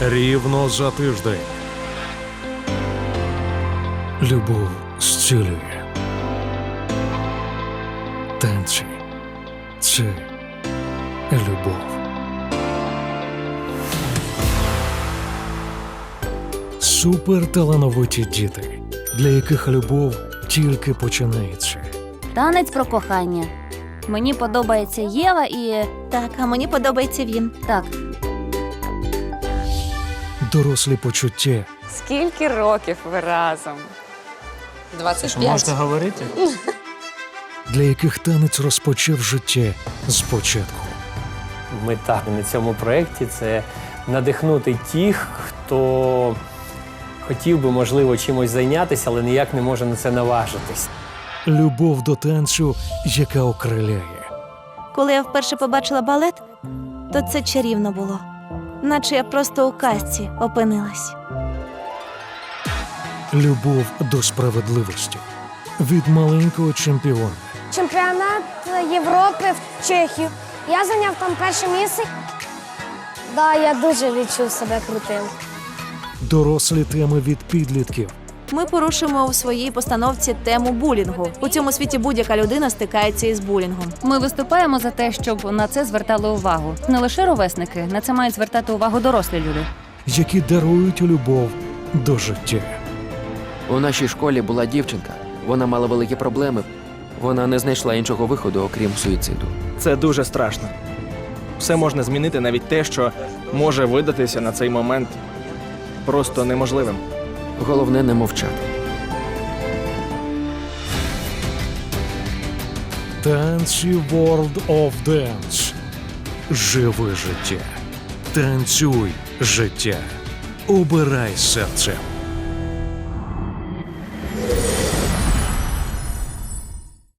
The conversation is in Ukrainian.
Рівно за тиждень. Любов зцілює. Танці це любов. Суперталановиті діти, для яких любов тільки починається. Танець про кохання. Мені подобається Єва і. Так, а мені подобається він. Так, Дорослі почуття Скільки років ви разом? 25. Можете говорити? для яких танець розпочав життя спочатку. Мета на цьому проєкті це надихнути тих, хто хотів би, можливо, чимось зайнятися, але ніяк не може на це наважитись. Любов до танцю, яка окриляє. Коли я вперше побачила балет, то це чарівно було. Наче я просто у казці опинилась. Любов до справедливості від маленького чемпіона чемпіонат Європи в Чехію. Я зайняв там перше місце. Да, я дуже відчув себе крутим. дорослі теми від підлітків Ми порушимо у своїй постановці тему булінгу. У цьому світі будь-яка людина стикається із булінгом. ми виступаємо за те, щоб на це звертали увагу. Не лише ровесники, на це мають звертати увагу дорослі люди. які дарують любов до життя. У нашій школі була дівчинка. Вона мала великі проблеми. Вона не знайшла іншого виходу, окрім суїциду. Це дуже страшно. Все можна змінити, навіть те, що може видатися на цей момент просто неможливим. Головне не мовчати. Танці World of Dance. Живи життя. Танцюй життя. Обирай серцем.